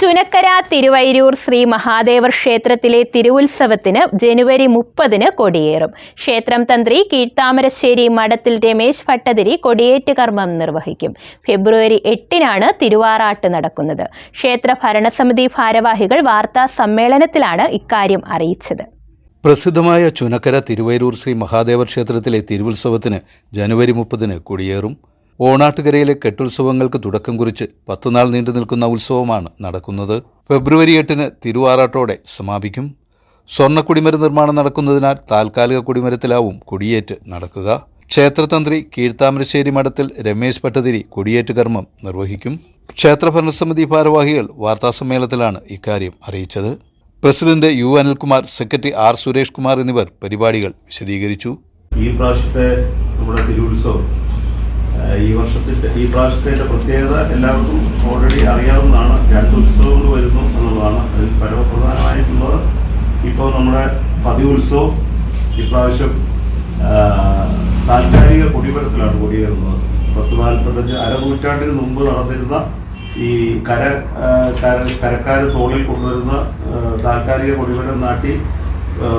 ചുനക്കര തിരുവൈരൂർ ശ്രീ മഹാദേവർ ക്ഷേത്രത്തിലെ തിരുവുത്സവത്തിന് ജനുവരി മുപ്പതിന് കൊടിയേറും. ക്ഷേത്രം തന്ത്രി കീഴ്ത്താമരശ്ശേരി മഠത്തിൽ രമേശ് ഭട്ടതിരി കൊടിയേറ്റ് കർമ്മം നിർവഹിക്കും. ഫെബ്രുവരി എട്ടിനാണ് തിരുവാറാട്ട് നടക്കുന്നത്. ക്ഷേത്ര ഭരണസമിതി ഭാരവാഹികൾ വാർത്താ സമ്മേളനത്തിലാണ് ഇക്കാര്യം അറിയിച്ചത്. പ്രസിദ്ധമായ ചുനക്കര തിരുവൈരൂർ ശ്രീ മഹാദേവർ ക്ഷേത്രത്തിലെ തിരുവുത്സവത്തിന് ജനുവരി മുപ്പതിന് കൊടിയേറും. ഓണാട്ടുകരയിലെ കെട്ടുത്സവങ്ങൾക്ക് തുടക്കം കുറിച്ച് പത്തുനാൾ നീണ്ടു നിൽക്കുന്ന ഉത്സവമാണ് നടക്കുന്നത്. ഫെബ്രുവരി എട്ടിന് തിരുവാറാട്ടോടെ സമാപിക്കും. സ്വർണ കുടിമര നിർമ്മാണം നടക്കുന്നതിനാൽ താൽക്കാലിക കുടിമരത്തിലാവും കൊടിയേറ്റ് നടക്കുക. ക്ഷേത്രതന്ത്രി കീഴ്ത്താമരശ്ശേരി മഠത്തിൽ രമേശ് ഭട്ടതിരി കൊടിയേറ്റ് കർമ്മം നിർവഹിക്കും. ക്ഷേത്ര ഭരണസമിതി ഭാരവാഹികൾ വാർത്താസമ്മേളനത്തിലാണ് ഇക്കാര്യം അറിയിച്ചത്. President U Anilkumar secretary R Suresh Kumar എന്നിവർ പരിപാടികൾ വിശദീകരിച്ചു. ഈ പ്രാവശ്യത്തെ നമ്മുടെ തിരുവുത്സവം ഈ വർഷത്തെ ഈ പ്രാവശ്യത്തെ പ്രത്യേകത എല്ലാവർക്കും ഓൾറെഡി അറിയാവുന്നതാണ്. രണ്ട് ഉത്സവങ്ങൾ വരുന്നു എന്നുള്ളതാണ് അതിൽ പരമപ്രധാനമായിട്ടുള്ളത്. ഇപ്പോൾ നമ്മുടെ പതിവുത്സവം ഇപ്രാവശ്യം ആ, താൽക്കാലിക കൊടിമരത്തിലാണ് കൊടിയേറുന്നത്. പത്ത് നാൽപ്പത്തഞ്ച് അരനൂറ്റാണ്ടിന് മുമ്പ് നടന്നിരുന്ന ഈ കര കര കരക്കാര് തോളിൽ കൊണ്ടുവരുന്ന താൽക്കാലിക കൊടിമരം നാട്ടി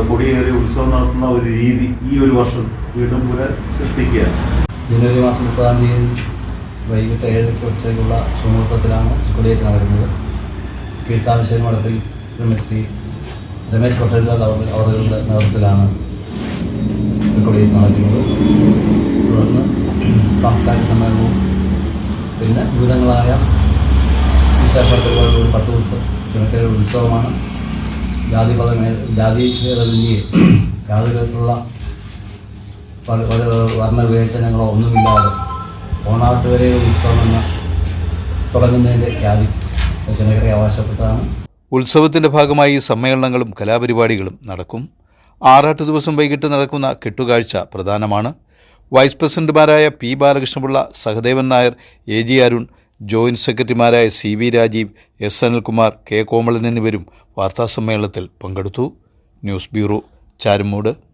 കൊടിയേറി ഉത്സവം നടത്തുന്ന ഒരു രീതി ഈ ഒരു വർഷം വീണ്ടും പുനഃ സൃഷ്ടിക്കുകയാണ് ജനുവരി മാസം മുപ്പതാം തീയതി വൈകിട്ട് ഏഴരയ്ക്ക് ഉച്ചയ്ക്കുള്ള ശുമുഹൂർത്തത്തിലാണ് കൊടിയേറ്റ് നടക്കുന്നത്. കീഴ്ത്താമശ്ശേരി മഠത്തിൽ ശ്രീ രമേശ് ഭട്ടതിരി അവരുടെ നേതൃത്വത്തിലാണ് കൊടിയേറ്റ് നടക്കുന്നത്. തുടർന്ന് സാംസ്കാരിക സമ്മേളനവും പിന്നെ വിവിധങ്ങളായ വിശേഷപ്പെട്ട ഒരു പത്ത് ദിവസം ചുമക്കര ഉത്സവമാണ്. ജാതി പദമേ ജാതി ഭേദമന്യേ യാതൊരു പല വർണ വിവേചനങ്ങളോ ഒന്നുമില്ലാതെ ഓണാട്ട് വരെ ഉത്സവം എന്ന തുടങ്ങുന്നതിന്റെ ഖ്യാതി ജനകരെ അവകാശപ്പെട്ടതാണ്. ഉത്സവത്തിന്റെ ഭാഗമായി സമ്മേളനങ്ങളും കലാപരിപാടികളും നടക്കും. ആറാട്ട് ദിവസം വൈകിട്ട് നടക്കുന്ന കെട്ടുകാഴ്ച പ്രധാനമാണ്. വൈസ് പ്രസിഡന്റുമാരായ P Balakrishnapillai Sahadevan Nair A G Arun joint സെക്രട്ടറിമാരായ C V Rajeev S Anilkumar K Komalan എന്നിവരും വാർത്താസമ്മേളനത്തിൽ പങ്കെടുത്തു. News bureau Charummood.